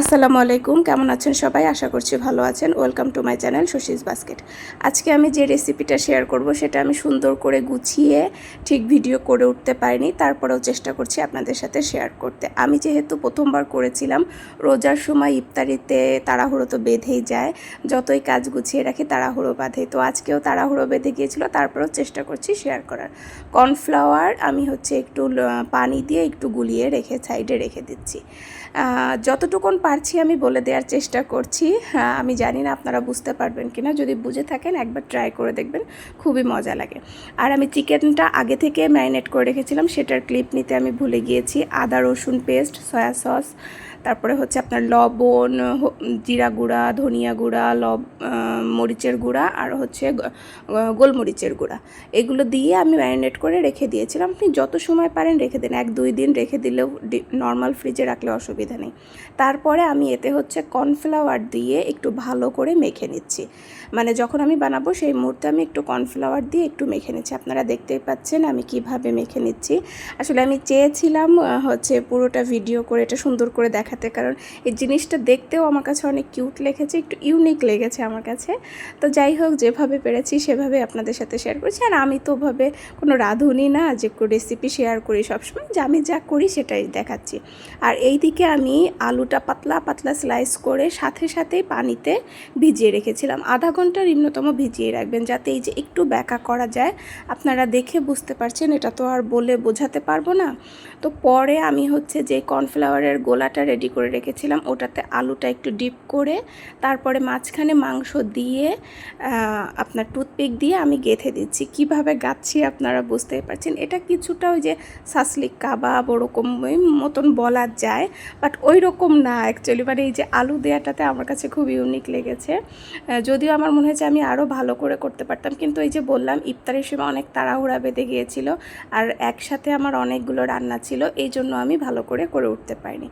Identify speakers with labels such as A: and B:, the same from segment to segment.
A: আসসালামু আলাইকুম, কেমন আছেন সবাই? আশা করছি ভালো আছেন। Welcome to my channel Shashi's basket আজকে আমি যে রেসিপিটা শেয়ার করব, সেটা আমি সুন্দর করে গুছিয়ে ঠিক ভিডিও করে উঠতে পারিনি, তারপরেও চেষ্টা করছি আপনাদের সাথে শেয়ার করতে। আমি যেহেতু প্রথমবার করেছিলাম, রোজার সময় ইফতারিতে তাড়াহুড়ো তো বেঁধেই যায়। যতই কাজ গুছিয়ে রাখি, তাড়াহুড়ো বাঁধে। তো আজকেও তাড়াহুড়ো বেঁধে গিয়েছিল, তারপরেও চেষ্টা করছি শেয়ার করার। কর্নফ্লাওয়ার আমি হচ্ছে একটু পানি দিয়ে একটু গুলিয়ে রেখে সাইডে রেখে দিচ্ছি। যতটুকুন পারছি আমি বলে দেওয়ার চেষ্টা করছি। হ্যাঁ, আমি জানি না আপনারা বুঝতে পারবেন কি না যদি বুঝে থাকেন একবার ট্রাই করে দেখবেন খুবই মজা লাগে। আর আমি চিকেনটা আগে থেকে ম্যারিনেট করে রেখেছিলাম সেটার ক্লিপ নিতে আমি ভুলে গিয়েছি। আদা রসুন পেস্ট সয়া সস তারপরে হচ্ছে আপনার লবণ জিরা গুঁড়া, ধনিয়া গুঁড়া, লব মরিচের গুঁড়া আর হচ্ছে গোলমরিচের গুঁড়া। এগুলো দিয়ে আমি ম্যারিনেট করে রেখে দিয়েছিলাম। আপনি যত সময় পারেন রেখে দিন। এক, দুই দিন রেখে দিলেও নর্মাল ফ্রিজে রাখলে অসুবিধা নেই। তারপরে আমি এতে হচ্ছে কর্নফ্লাওয়ার দিয়ে একটু ভালো করে মেখে নিচ্ছি। মানে যখন আমি বানাবো সেই মুহূর্তে আমি একটু কর্নফ্লাওয়ার দিয়ে একটু মেখে নিচ্ছি। আপনারা দেখতেই পাচ্ছেন আমি কীভাবে মেখে নিচ্ছি। আসলে আমি চেয়েছিলাম হচ্ছে পুরোটা ভিডিও করে এটা সুন্দর করে দেখাতে, কারণ এই জিনিসটা দেখতেও আমার কাছে অনেক কিউট লেগেছে, একটু ইউনিক লেগেছে আমার কাছে। তো যাই হোক, যেভাবে পেরেছি সেভাবে আপনাদের সাথে শেয়ার করছি। আর আমি তো ওভাবে কোনো রাঁধুনি না, যে রেসিপি শেয়ার করি সবসময়, যে আমি যা করি সেটাই দেখাচ্ছি। আর এই দিকে আমি আলুটা পাতলা পাতলা স্লাইস করে সাথে সাথেই পানিতে ভিজিয়ে রেখেছিলাম। আধা ঘণ্টা নিম্নতম ভিজিয়ে রাখবেন, যাতে এই যে একটু ব্যাকা করা যায়, আপনারা দেখে বুঝতে পারছেন, এটা তো আর বলে বোঝাতে পারব না। তো পরে আমি হচ্ছে যে কর্নফ্লাওয়ারের গোলাটা রেডি করে রেখেছিলাম। ওটাতে আলুটা একটু ডিপ করে তারপরে মাঝখানে মাংস দিয়ে আপনার টুথপিক দিয়ে আমি গেঁথে দিচ্ছি। কীভাবে গাচ্ছি আপনারা বুঝতেই পারছেন? এটা কিছুটা ওই যে সাসলিক কাবাব ওরকম মতন বলা যায়, বাট ওই রকম না অ্যাকচুয়ালি মানে এই যে আলু দেওয়াটাতে আমার কাছে খুব ইউনিক লেগেছে। যদিও আমার মনে হয়েছে আমি আরও ভালো করে করতে পারতাম, কিন্তু এই যে বললাম, ইফতারের সময় অনেক তাড়াহুড়া বেঁধে গিয়েছিল আর একসাথে আমার অনেকগুলো রান্না ছিল, এই জন্য আমি ভালো করে করে উঠতে পারিনি।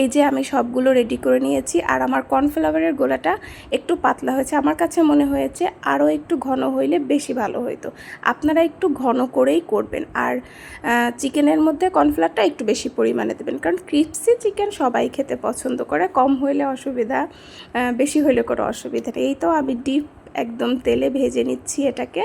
A: এই যে আমি সবগুলো রেডি করে নিয়েছি আর আমার কর্নফ্লাওয়ারের গোলাটা একটু পাতলা হয়েছে। আমার কাছে মনে হয়েছে আরও একটু ঘন হইলে বেশি ভালো হতো আপনারা একটু ঘন করেই করবেন আর চিকেনের মধ্যে কর্নফ্লাওয়ারটা একটু বেশি পরিমাণে দেবেন। কারণ ক্রিপসি চিকেন সবাই খেতে পছন্দ করে। কম হইলে অসুবিধা বেশি হইলে কোনো অসুবিধা নেই। এই তো আমি ডিপ একদম তেলে ভেজে নিচ্ছি এটাকে।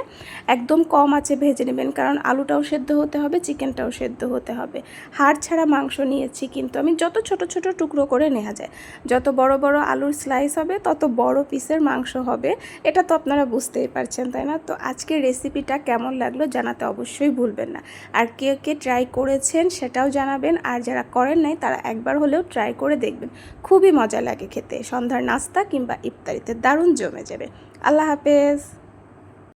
A: একদম কম আছে ভেজে নেবেন, কারণ আলুটাও সেদ্ধ হতে হবে, চিকেনটাও সেদ্ধ হতে হবে। হাড় ছাড়া মাংস নিয়েছি কিন্তু আমি যত ছোট ছোট টুকরো করে নেওয়া যায়। যত বড় বড় আলুর স্লাইস হবে, তত বড় পিসের মাংস হবে। এটা তো আপনারা বুঝতেই পারছেন, তাই না? তো আজকের রেসিপিটা কেমন লাগল জানাতে অবশ্যই ভুলবেন না। আর কে কে ট্রাই করেছেন সেটাও জানাবেন, আর যারা করেন নাই তারা একবার হলেও ট্রাই করে দেখবেন। খুবই মজা লাগে খেতে, সন্ধ্যার নাস্তা কিংবা ইফতারিতে দারুণ জমে যাবে। আল্লাহ হাফেজ।